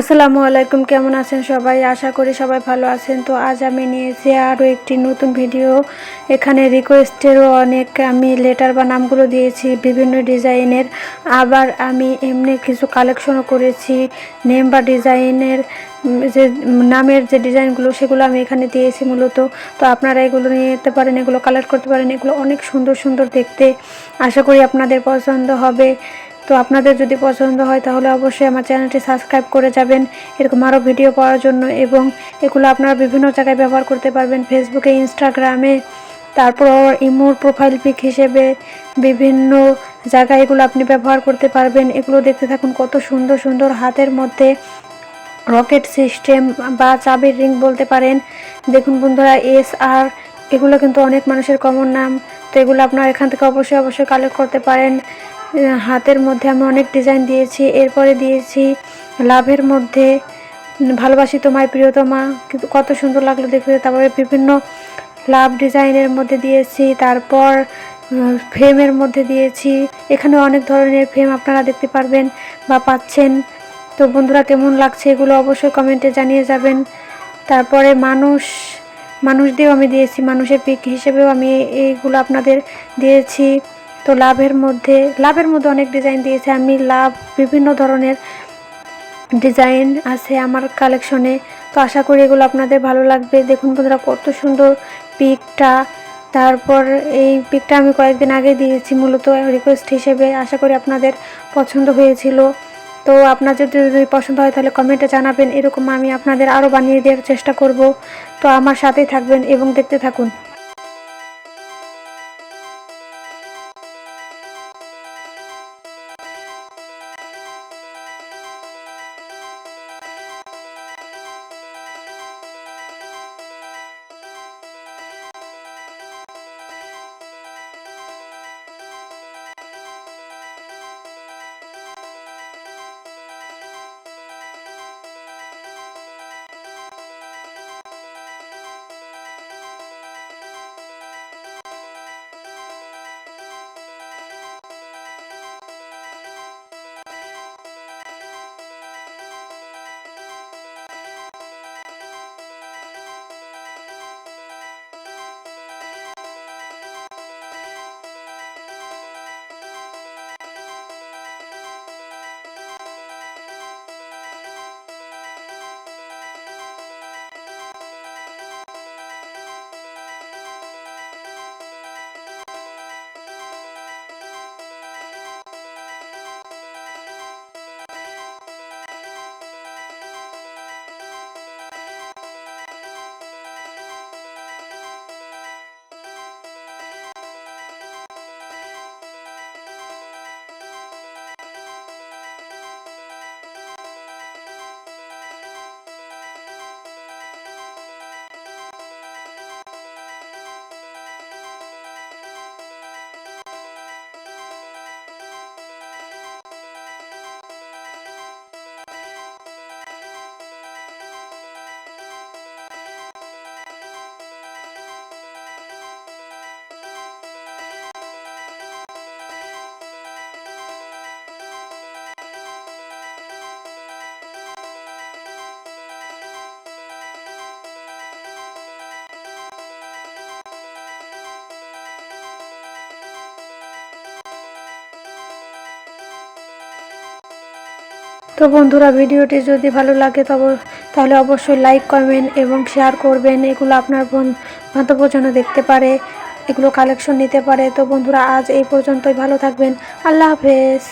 আসসালামু আলাইকুম, কেমন আছেন সবাই? আশা করি সবাই ভালো আছেন। তো আজ আমি নিয়েছি আরও একটি নতুন ভিডিও। এখানে রিকোয়েস্টেরও অনেক আমি লেটার বা নামগুলো দিয়েছি বিভিন্ন ডিজাইনের। আবার আমি এমনি কিছু কালেকশনও করেছি নেম বা ডিজাইনের যে নামের যে ডিজাইনগুলো সেগুলো আমি এখানে দিয়েছি মূলত। তো আপনারা এগুলো নিয়ে যেতে পারেন, এগুলো কালেক্ট করতে পারেন, এগুলো অনেক সুন্দর সুন্দর দেখতে। আশা করি আপনাদের পছন্দ হবে। তো আপনাদের যদি পছন্দ হয় তাহলে অবশ্যই আমার চ্যানেলটি সাবস্ক্রাইব করে যাবেন। এরকম আরও ভিডিও পাওয়ার জন্য এবং এগুলো আপনারা বিভিন্ন জায়গায় ব্যবহার করতে পারবেন। ফেসবুকে ইনস্টাগ্রামে তারপর ইমোর প্রোফাইল পিক হিসেবে বিভিন্ন জায়গায় এগুলো আপনি ব্যবহার করতে পারবেন। এগুলো দেখতে থাকুন কত সুন্দর সুন্দর হাতের মধ্যে রকেট সিস্টেম বা চাবির রিং বলতে পারেন। দেখুন বন্ধুরা এস আর এগুলো কিন্তু অনেক মানুষের কমন নাম। তো এগুলো আপনারা এখান থেকে অবশ্যই অবশ্যই কালেক্ট করতে পারেন। হাতের মধ্যে আমি অনেক ডিজাইন দিয়েছি, এরপরে দিয়েছি লাভের মধ্যে, ভালোবাসি তোমায় প্রিয়তমা, কিন্তু কত সুন্দর লাগল দেখতে, তারপরে বিভিন্ন লাভ ডিজাইনের মধ্যে দিয়েছি, তারপর ফ্রেমের মধ্যে দিয়েছি, এখানে অনেক ধরনের ফ্রেম আপনারা দেখতে পারবেন বা পাচ্ছেন। তো বন্ধুরা, কেমন লাগছে এগুলো অবশ্যই কমেন্টে জানিয়ে যাবেন। তারপরে মানুষ মানুষ দিয়েও আমি দিয়েছি, মানুষের পিক হিসেবেও আমি এইগুলো আপনাদের দিয়েছি। তো লাভের মধ্যে লাভের মধ্যে অনেক ডিজাইন দিয়েছি। আমি লাভ বিভিন্ন ধরনের ডিজাইন আছে আমার কালেকশনে তো আশা করি এগুলো আপনাদের ভালো লাগবে। দেখুন বন্ধুরা, কত সুন্দর পিকটা তারপর এই পিকটা আমি কয়েকদিন আগে দিয়েছি, মূলত রিকোয়েস্ট হিসেবে। আশা করি আপনাদের পছন্দ হয়েছিল। তো আপনার যদি যদি পছন্দ হয়, তাহলে কমেন্টে জানাবেন। এরকম আমি আপনাদের আরও বানিয়ে দেওয়ার চেষ্টা করব। তো আমার সাথেই থাকবেন এবং দেখতে থাকুন। তো বন্ধুরা, ভিডিওটি যদি ভালো লাগে তবে, তাহলে অবশ্যই লাইক কমেন্ট এবং শেয়ার করবেন। এগুলো আপনার বান্ধব যেন দেখতে পারে, এগুলো কালেকশন নিতে পারে। তো বন্ধুরা, আজ এই পর্যন্তই। ভালো থাকবেন। আল্লাহ হাফেজ।